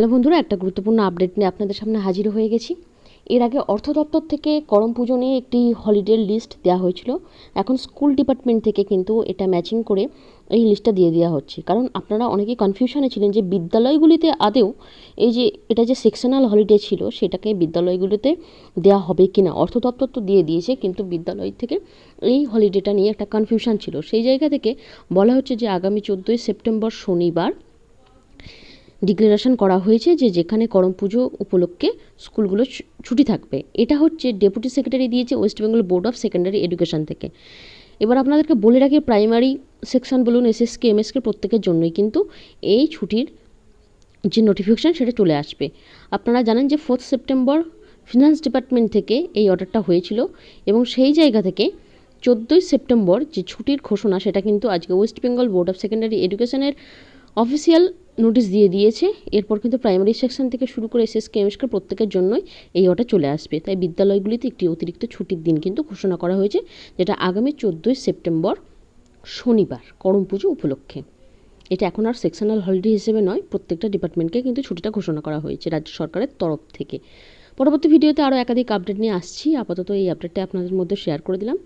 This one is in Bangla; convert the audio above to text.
হ্যালো বন্ধুরা, একটা গুরুত্বপূর্ণ আপডেট নিয়ে আপনাদের সামনে হাজির হয়ে গেছি। এর আগে অর্থ দপ্তর থেকে করম পুজো নিয়ে একটি হলিডে লিস্ট দেওয়া হয়েছিল। এখন স্কুল ডিপার্টমেন্ট থেকে কিন্তু এটা ম্যাচিং করে এই লিস্টটা দিয়ে দেওয়া হচ্ছে। কারণ আপনারা অনেকেই কনফিউশনে ছিলেন যে বিদ্যালয়গুলিতে আদেও এই যে এটা যে সেকশনাল হলিডে ছিল, সেটাকে বিদ্যালয়গুলিতে দেওয়া হবে কি না অর্থ দপ্তর তো দিয়ে দিয়েছে, কিন্তু বিদ্যালয় থেকে এই হলিডেটা নিয়ে একটা কনফিউশন ছিল। সেই জায়গা থেকে বলা হচ্ছে যে আগামী চোদ্দোই সেপ্টেম্বর শনিবার ডিক্লারেশন করা হয়েছে যে যেখানে করম পুজো উপলক্ষে স্কুলগুলো ছুটি থাকবে। এটা হচ্ছে ডেপুটি সেক্রেটারি দিয়েছে West Bengal board of secondary education থেকে। এবার আপনাদেরকে বলে রাখি প্রাইমারি সেকশন বলুন এসএসকে এমএসকে প্রত্যেকের জন্যই কিন্তু এই ছুটির যে নোটিফিকেশান সেটা চলে আসবে। আপনারা জানেন যে ফোর্থ সেপ্টেম্বর ফিনান্স ডিপার্টমেন্ট থেকে এই অর্ডারটা হয়েছিল এবং সেই জায়গা থেকে চোদ্দোই সেপ্টেম্বর যে ছুটির ঘোষণা সেটা কিন্তু আজকে West Bengal board of secondary এডুকেশনের অফিসিয়াল নোটিশ দিয়ে দিয়েছে। এরপর কিন্তু প্রাইমারি সেকশন থেকে শুরু করে এসএস কেমিস্টকে প্রত্যেকের জন্যই এই অর্ডার চলে আসবে। তাই বিদ্যালয়গুলিতে একটি অতিরিক্ত ছুটির দিন কিন্তু ঘোষণা করা হয়েছে, যেটা আগামী চোদ্দোই সেপ্টেম্বর শনিবার, করম পুজো উপলক্ষে। এটা এখন আর সেকশনাল হলিডে হিসেবে নয়, প্রত্যেকটা ডিপার্টমেন্টকে কিন্তু ছুটিটা ঘোষণা করা হয়েছে রাজ্য সরকারের তরফ থেকে। পরবর্তী ভিডিওতে আরও একাধিক আপডেট নিয়ে আসছি। আপাতত এই আপডেটটা আপনাদের মধ্যে শেয়ার করে দিলাম।